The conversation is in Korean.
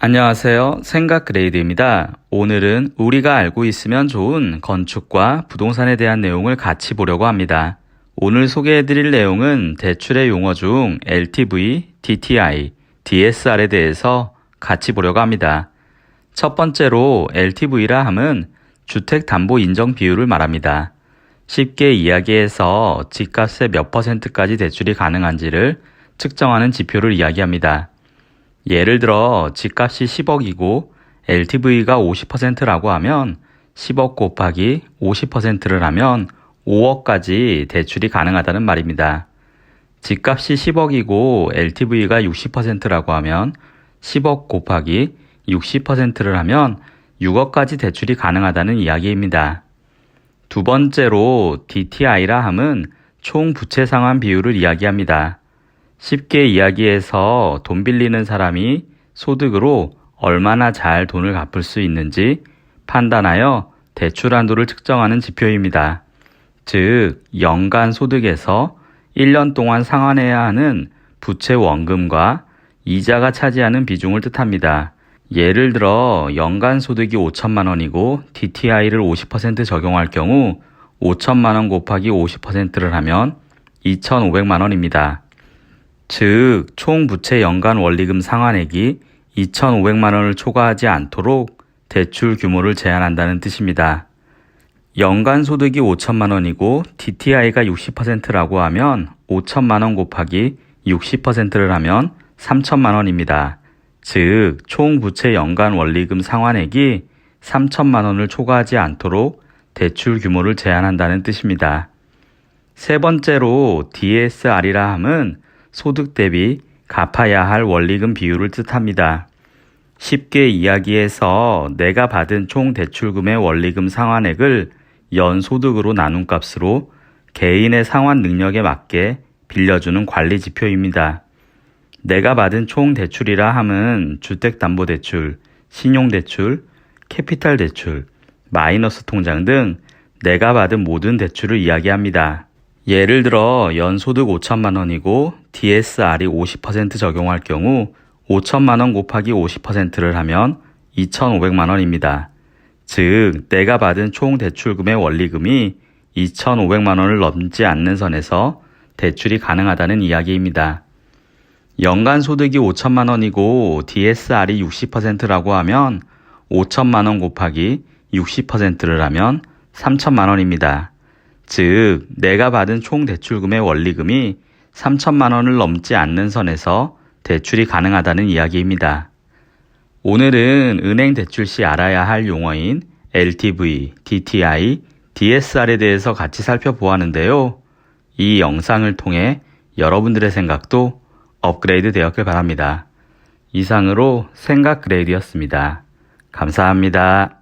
안녕하세요. 생각 그레이드입니다. 오늘은 우리가 알고 있으면 좋은 건축과 부동산에 대한 내용을 같이 보려고 합니다. 오늘 소개해 드릴 내용은 대출의 용어 중 LTV, DTI, DSR에 대해서 같이 보려고 합니다. 첫 번째로 LTV라 함은 주택담보 인정 비율을 말합니다. 쉽게 이야기해서 집값의 몇 퍼센트까지 대출이 가능한지를 측정하는 지표를 이야기합니다. 예를 들어 집값이 10억이고 LTV가 50%라고 하면 10억 곱하기 50%를 하면 5억까지 대출이 가능하다는 말입니다. 집값이 10억이고 LTV가 60%라고 하면 10억 곱하기 60%를 하면 6억까지 대출이 가능하다는 이야기입니다. 두 번째로 DTI라 함은 총 부채 상환 비율을 이야기합니다. 쉽게 이야기해서 돈 빌리는 사람이 소득으로 얼마나 잘 돈을 갚을 수 있는지 판단하여 대출 한도를 측정하는 지표입니다. 즉, 연간 소득에서 1년 동안 상환해야 하는 부채 원금과 이자가 차지하는 비중을 뜻합니다. 예를 들어 연간 소득이 5천만 원이고 DTI를 50% 적용할 경우 5천만 원 곱하기 50%를 하면 2,500만 원입니다. 즉, 총 부채 연간 원리금 상환액이 2,500만 원을 초과하지 않도록 대출 규모를 제한한다는 뜻입니다. 연간 소득이 5천만 원이고 DTI가 60%라고 하면 5천만 원 곱하기 60%를 하면 3천만 원입니다. 즉, 총 부채 연간 원리금 상환액이 3천만 원을 초과하지 않도록 대출 규모를 제한한다는 뜻입니다. 세 번째로 DSR이라 함은 소득 대비 갚아야 할 원리금 비율을 뜻합니다. 쉽게 이야기해서 내가 받은 총 대출금의 원리금 상환액을 연소득으로 나눈 값으로 개인의 상환 능력에 맞게 빌려주는 관리 지표입니다. 내가 받은 총 대출이라 함은 주택담보대출, 신용대출, 캐피탈 대출, 마이너스 통장 등 내가 받은 모든 대출을 이야기합니다. 예를 들어 연소득 5천만 원이고 DSR이 50% 적용할 경우 5천만 원 곱하기 50%를 하면 2,500만 원입니다. 즉, 내가 받은 총 대출금의 원리금이 2,500만 원을 넘지 않는 선에서 대출이 가능하다는 이야기입니다. 연간 소득이 5천만 원이고 DSR이 60%라고 하면 5천만 원 곱하기 60%를 하면 3천만 원입니다. 즉, 내가 받은 총 대출금의 원리금이 3천만 원을 넘지 않는 선에서 대출이 가능하다는 이야기입니다. 오늘은 은행 대출 시 알아야 할 용어인 LTV, DTI, DSR에 대해서 같이 살펴보았는데요. 이 영상을 통해 여러분들의 생각도 업그레이드 되었길 바랍니다. 이상으로 생각 그레이드였습니다. 감사합니다.